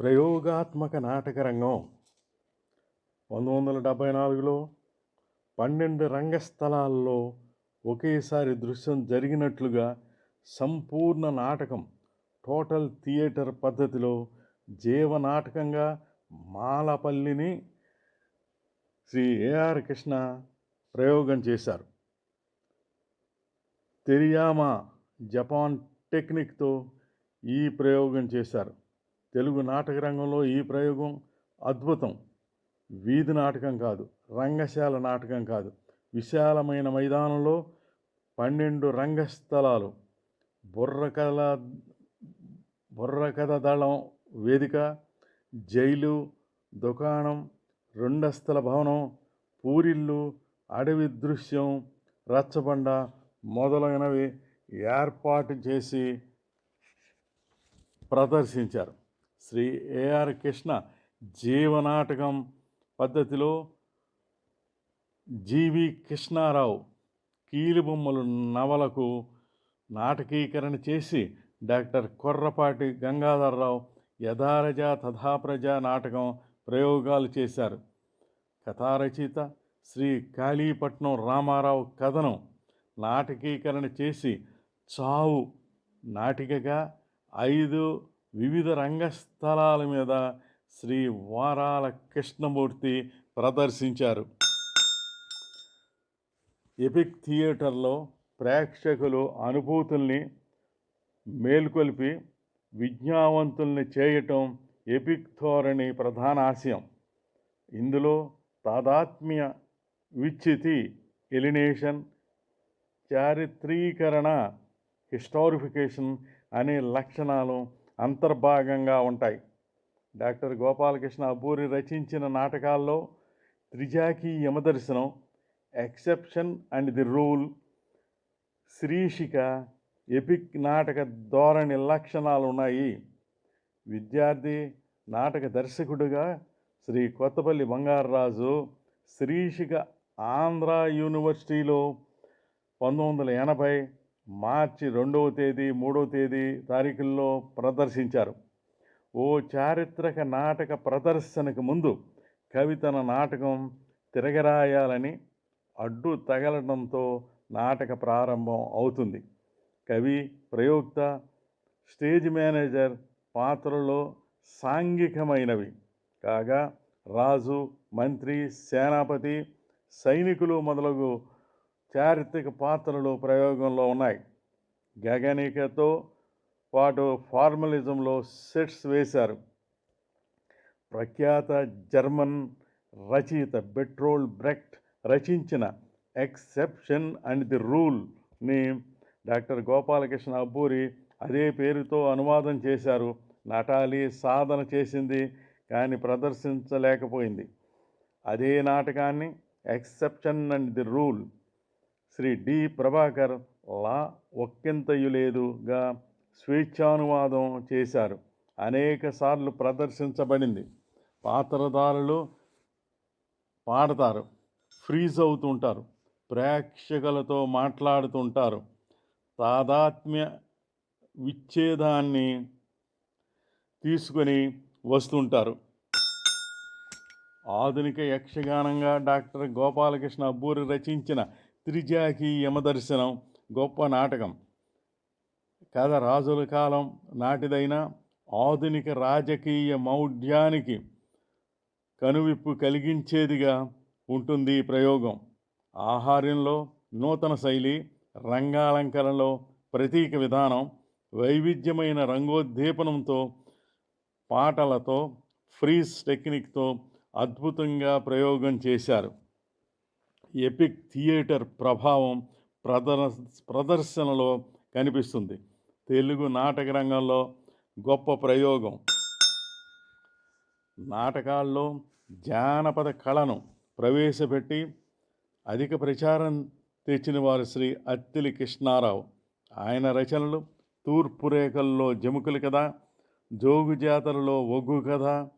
ప్రయోగాత్మక నాటక రంగం. పంతొమ్మిది వందల డెబ్భై నాలుగులో పన్నెండు రంగస్థలాల్లో ఒకేసారి దృశ్యం జరిగినట్లుగా సంపూర్ణ నాటకం టోటల్ థియేటర్ పద్ధతిలో జీవనాటకంగా మాలపల్లిని శ్రీ ఏఆర్ కృష్ణ ప్రయోగం చేశారు. తెరియామా జపాన్ టెక్నిక్తో ఈ ప్రయోగం చేశారు. తెలుగు నాటక రంగంలో ఈ ప్రయోగం అద్భుతం. వీధి నాటకం కాదు రంగశాల నాటకం కాదు. విశాలమైన మైదానంలో పన్నెండు రంగస్థలాలు. బుర్రకథల బుర్రకథ దళం వేదిక జైలు దుకాణం రెండస్తల భవనం పూరిల్లు అడవి దృశ్యం రచ్చబండ మొదలైనవి ఏర్పాటు చేసి ప్రదర్శించారు. శ్రీ ఏఆర్ కృష్ణ జీవనాటకం పద్ధతిలో జీవి కృష్ణారావు కీలుబొమ్మలు నవలకు నాటకీకరణ చేసి డాక్టర్ కొర్రపాటి గంగాధరరావు యథారజ తథాప్రజ నాటకం ప్రయోగాలు చేశారు. కథారచయిత శ్రీ కాళీపట్నం రామారావు కథనం నాటకీకరణ చేసి చావు నాటికగా ఐదు వివిధ రంగస్థలాల మీద శ్రీ వారాల కృష్ణమూర్తి ప్రదర్శించారు. ఎపిక్ థియేటర్లో ప్రేక్షకులు అనుభూతుల్ని మేల్కొల్పి విజ్ఞావంతుల్ని చేయటం ఎపిక్ ధోరణి ప్రధాన ఆశయం. ఇందులో తాదాత్మ్య విచ్చితి ఎలినేషన్ చారిత్రీకరణ హిస్టారిఫికేషన్ అనే లక్షణాలు అంతర్భాగంగా ఉంటాయి. డాక్టర్ గోపాలకృష్ణ అబ్బూరి రచించిన నాటకాల్లో త్రిజాకి యమదర్శనం ఎక్సెప్షన్ అండ్ ది రూల్ శ్రీషిక ఎపిక్ నాటక ధోరణి లక్షణాలు ఉన్నాయి. విద్యార్థి నాటక దర్శకుడుగా శ్రీ కొత్తపల్లి బంగారరాజు శ్రీషిక ఆంధ్ర యూనివర్సిటీలో పంతొమ్మిది వందల ఎనభై మార్చి రెండవ తేదీ మూడవ తేదీ తారీఖుల్లో ప్రదర్శించారు. ఓ చారిత్రక నాటక ప్రదర్శనకు ముందు కవితన నాటకం తిరగరాయాలని అడ్డు తగలడంతో నాటక ప్రారంభం అవుతుంది. కవి ప్రయోక్త స్టేజ్ మేనేజర్ పాత్రలో సాంఘికమైనవి. కాగా రాజు మంత్రి సేనాపతి సైనికులు మొదలగు చారిత్రక పాత్రలు ప్రయోగంలో ఉన్నాయి. గగనికతో పాటు ఫార్మలిజంలో సెట్స్ వేశారు. ప్రఖ్యాత జర్మన్ రచయిత బెట్రోల్ బ్రెక్ట్ రచించిన ఎక్సెప్షన్ అండ్ ది రూల్ని డాక్టర్ గోపాలకృష్ణ అబ్బూరి అదే పేరుతో అనువాదం చేశారు. నటాలి సాధన చేసింది కానీ ప్రదర్శించలేకపోయింది. అదే నాటకాన్ని exception and the rule Shri D Prabhakar లా ఒక్కింతయు లేదుగా స్వేచ్ఛానువాదం చేశారు. అనేక సార్లు ప్రదర్శించబడింది. పాత్రధారులు పాడతారు ఫ్రీజ్ అవుతుంటారు ప్రేక్షకులతో మాట్లాడుతుంటారు. తాదాత్మ్య విచ్ఛేదాన్ని తీసుకొని వస్తుంటారు. ఆధునిక యక్షగానంగా డాక్టర్ గోపాలకృష్ణ అబ్బూరి రచించిన త్రిజాకి యమదర్శనం గొప్ప నాటకం. కథ రాజుల కాలం నాటిదైన ఆధునిక రాజకీయ మౌఢ్యానికి కనువిప్పు కలిగించేదిగా ఉంటుంది ఈ ప్రయోగం. ఆహార్యంలో నూతన శైలి రంగాలంకరణలో ప్రతీక విధానం వైవిధ్యమైన రంగోద్దీపనంతో పాటలతో ఫ్రీజ్ టెక్నిక్తో అద్భుతంగా ప్రయోగం చేశారు. ఎపిక్ థియేటర్ ప్రభావం ప్రదర్ ప్రదర్శనలో కనిపిస్తుంది. తెలుగు నాటక రంగంలో గొప్ప ప్రయోగం. నాటకాల్లో జానపద కళను ప్రవేశపెట్టి అధిక ప్రచారం తెచ్చిన వారు శ్రీ అత్తిలి కృష్ణారావు. ఆయన రచనలు తూర్పు రేఖల్లో జముకుల కథ జోగు జాతరలో ఒగ్గు కథ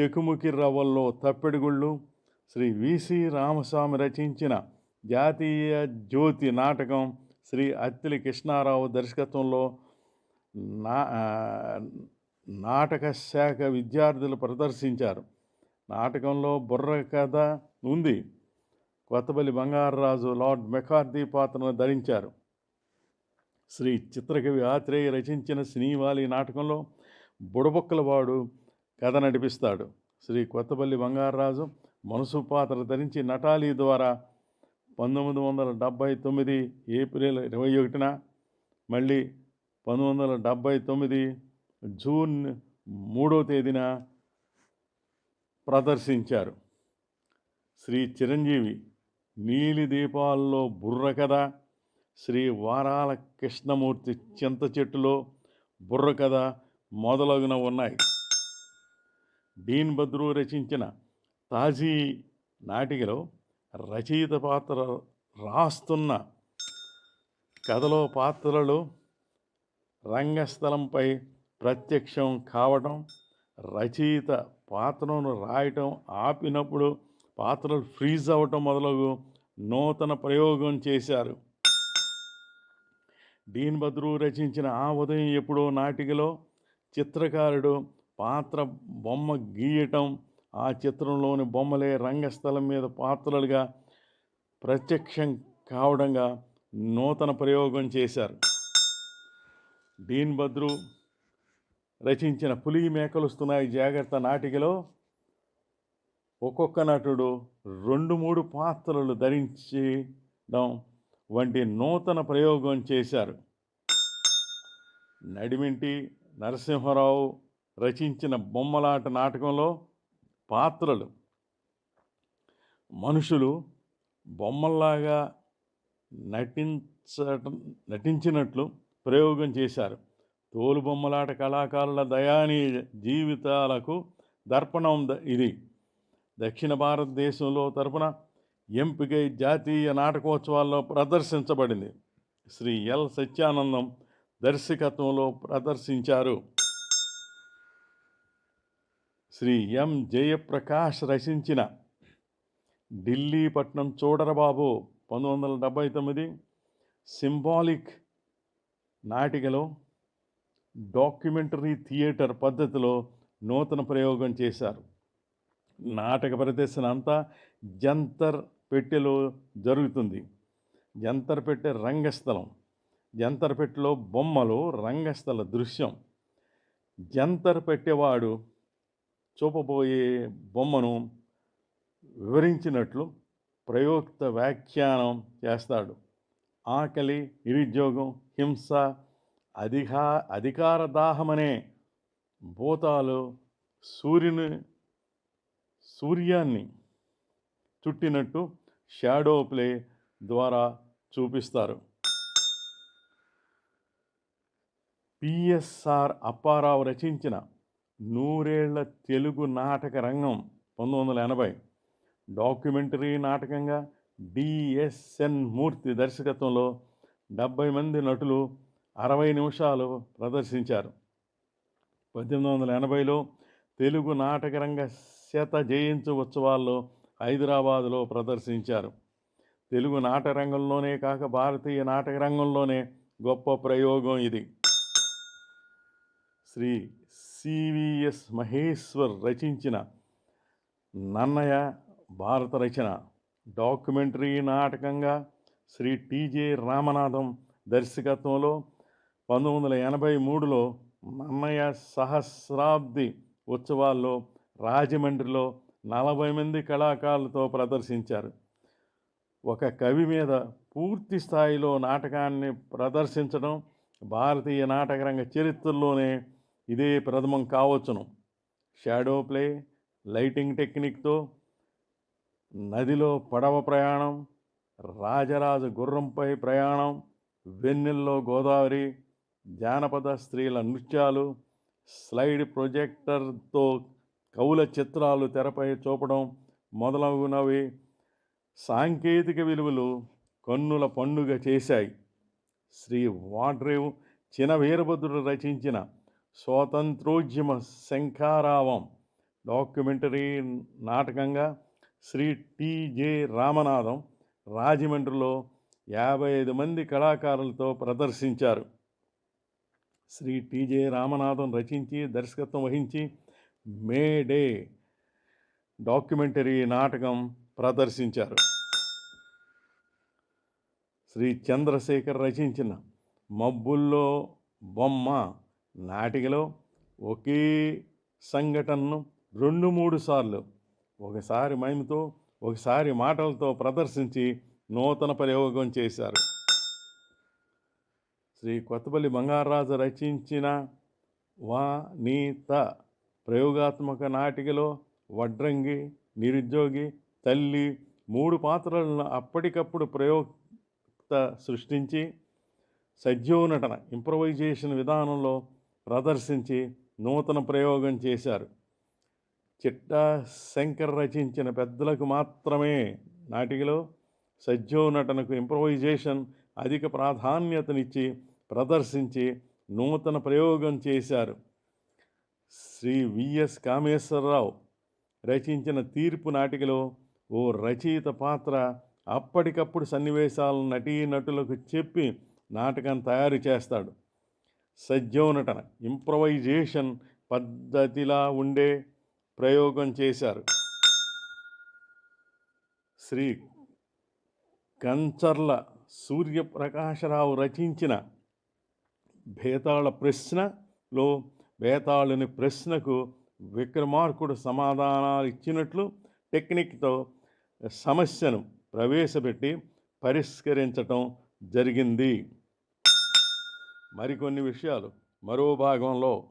చెకుముకి రవ్వల్లో తప్పెడుగుళ్ళు శ్రీ విసి రామస్వామి రచించిన జాతీయ జ్యోతి నాటకం శ్రీ అత్తిలి కృష్ణారావు దర్శకత్వంలో నా నాటక శాఖ విద్యార్థులు ప్రదర్శించారు. నాటకంలో బుర్ర కథ ఉంది. కొత్తపల్లి బంగారరాజు లార్డ్ మెకార్దీ పాత్రను ధరించారు. శ్రీ చిత్రకవి ఆత్రేయ రచించిన సినీవాలి నాటకంలో బుడబొక్కలవాడు కథ నడిపిస్తాడు. శ్రీ కొత్తపల్లి బంగారరాజు మనసు పాత్ర ధరించి నటాలి ద్వారా పంతొమ్మిది వందల డెబ్భై తొమ్మిది ఏప్రిల్ ఇరవై ఒకటిన మళ్ళీ పంతొమ్మిది వందల డెబ్భై తొమ్మిది జూన్ మూడో తేదీన ప్రదర్శించారు. శ్రీ చిరంజీవి నీలి దీపాల్లో బుర్ర కథ శ్రీ వారాల కృష్ణమూర్తి చింత చెట్టులో బుర్ర కథ మొదలగున ఉన్నాయి. డీన్ బద్రు రచించిన తాజీ నాటికలో రచయిత పాత్ర రాస్తున్న కథలో పాత్రలు రంగస్థలంపై ప్రత్యక్షం కావటం రచయిత పాత్రను రాయటం ఆపినప్పుడు పాత్రలు ఫ్రీజ్ అవ్వటం మొదలగు నూతన ప్రయోగం చేశారు. డీన్ బద్రు రచించిన ఆ ఉదయం ఎప్పుడో నాటికలో చిత్రకారుడు పాత్ర బొమ్మ గీయటం ఆ చిత్రంలోని బొమ్మలే రంగస్థలం మీద పాత్రలుగా ప్రత్యక్షం కావడంగా నూతన ప్రయోగం చేశారు. డీన్ బద్రు రచించిన పులి మేకలుస్తున్నాయి జాగ్రత్త నాటికలో ఒక్కొక్క నటుడు రెండు మూడు పాత్రలు ధరించడం వంటి నూతన ప్రయోగం చేశారు. నడిమింటి నరసింహారావు రచించిన బొమ్మలాట నాటకంలో పాత్రలు. మనుషులు బొమ్మల్లాగా నటించటం నటించినట్లు ప్రయోగం చేశారు. తోలుబొమ్మలాట కళాకారుల దయానీయ జీవితాలకు దర్పణం ద- ఇది. దక్షిణ భారతదేశంలో తరపున ఎంపికై జాతీయ నాటకోత్సవాల్లో ప్రదర్శించబడింది. శ్రీ ఎల్ సత్యానందం దర్శకత్వంలో ప్రదర్శించారు. శ్రీ ఎం జయప్రకాష్ రచించిన ఢిల్లీ పట్నం చూడరబాబు పంతొమ్మిది వందల డెబ్భై తొమ్మిది సింబాలిక్ నాటికలో డాక్యుమెంటరీ థియేటర్ పద్ధతిలో నూతన ప్రయోగం చేశారు. నాటక ప్రదర్శన అంతా జంతర్ పెట్టెలో జరుగుతుంది. జంతర్ పెట్టె రంగస్థలం జంతర్ పెట్టెలో బొమ్మలు రంగస్థల దృశ్యం. జంతర్ పెట్టేవాడు చూపబోయే బొమ్మను వివరించినట్లు ప్రయోక్త వ్యాఖ్యానం చేస్తాడు. ఆకలి నిరుద్యోగం హింస అధికా అధికార దాహమనే భూతాలు సూర్యుని సూర్యాన్ని చుట్టినట్టు షాడో ప్లే ద్వారా చూపిస్తారు. పిఎస్ఆర్ అప్పారావు రచించిన నూరేళ్ళ తెలుగు నాటక రంగం పంతొమ్మిది వందల ఎనభై. డాక్యుమెంటరీ నాటకంగా డిఎస్ఎన్ మూర్తి దర్శకత్వంలో డెబ్బై మంది నటులు అరవై నిమిషాలు ప్రదర్శించారు. పద్దెనిమిది వందల ఎనభైలో తెలుగు నాటకరంగ శత జయించు ఉత్సవాల్లో హైదరాబాదులో ప్రదర్శించారు. తెలుగు నాటకరంగంలోనే కాక భారతీయ నాటకరంగంలోనే గొప్ప ప్రయోగం ఇది. శ్రీ సివిఎస్ మహేశ్వర్ రచించిన నన్నయ భారత రచన డాక్యుమెంటరీ నాటకంగా శ్రీ టీజే రామనాథం దర్శకత్వంలో పంతొమ్మిది వందల ఎనభై మూడులో నన్నయ సహస్రాబ్ది ఉత్సవాల్లో రాజమండ్రిలో నలభై మంది కళాకారులతో ప్రదర్శించారు. ఒక కవి మీద పూర్తి స్థాయిలో నాటకాన్ని ప్రదర్శించడం భారతీయ నాటకరంగ చరిత్రలోనే ఇదే ప్రథమం కావచ్చును. షాడో ప్లే లైటింగ్ టెక్నిక్తో నదిలో పడవ ప్రయాణం రాజరాజు గుర్రంపై ప్రయాణం వెన్నెల్లో గోదావరి జానపద స్త్రీల నృత్యాలు స్లైడ్ ప్రొజెక్టర్తో కవుల చిత్రాలు తెరపై చూపడం మొదలగునవి. సాంకేతిక విలువలు కన్నుల పండుగ చేశాయి. శ్రీ వాడ్రేవ్ చిన వీరభద్రుడు రచించిన స్వాతంత్రోద్యమ శంఖారావం. డాక్యుమెంటరీ నాటకంగా శ్రీ టిజే రామనాథం రాజమండ్రిలో యాభై ఐదు మంది కళాకారులతో ప్రదర్శించారు. శ్రీ టీజే రామనాథం రచించి దర్శకత్వం వహించి మే డే డాక్యుమెంటరీ నాటకం ప్రదర్శించారు. శ్రీ చంద్రశేఖర్ రచించిన మబ్బుల్లో బొమ్మ నాటికలో ఒకే సంఘటనను రెండు మూడు సార్లు ఒకసారి మైముతో ఒకసారి మాటలతో ప్రదర్శించి నూతన ప్రయోగం చేశారు. శ్రీ కొత్తపల్లి బంగారాజు రచించిన వానీత ప్రయోగాత్మక నాటికలో వడ్రంగి నిరుద్యోగి తల్లి మూడు పాత్రలను అప్పటికప్పుడు ప్రయోక్త సృష్టించి సజ్జోనటన ఇంప్రవైజేషన్ విధానంలో ప్రదర్శించి నూతన ప్రయోగం చేశారు. చిట్టా శంకర్ రచించిన పెద్దలకు మాత్రమే నాటికలో సజ్జో నటనకు ఇంప్రవైజేషన్ అధిక ప్రాధాన్యతనిచ్చి ప్రదర్శించి నూతన ప్రయోగం చేశారు. శ్రీ విఎస్ కామేశ్వరరావు రచించిన తీర్పు నాటికలో ఓ రచయిత పాత్ర అప్పటికప్పుడు సన్నివేశాలను నటీనటులకు చెప్పి నాటకం తయారు చేస్తాడు. సజ్జోనటన ఇంప్రవైజేషన్ పద్ధతిలా ఉండే ప్రయోగం చేశారు. శ్రీ కంచర్ల సూర్యప్రకాశరావు రచించిన బేతాళ ప్రశ్నలో బేతాళుని ప్రశ్నకు విక్రమార్కుడు సమాధానాలు ఇచ్చినట్లు టెక్నిక్తో సమస్యను ప్రవేశపెట్టి పరిష్కరించటం జరిగింది. మరికొన్ని విషయాలు మరో భాగంలో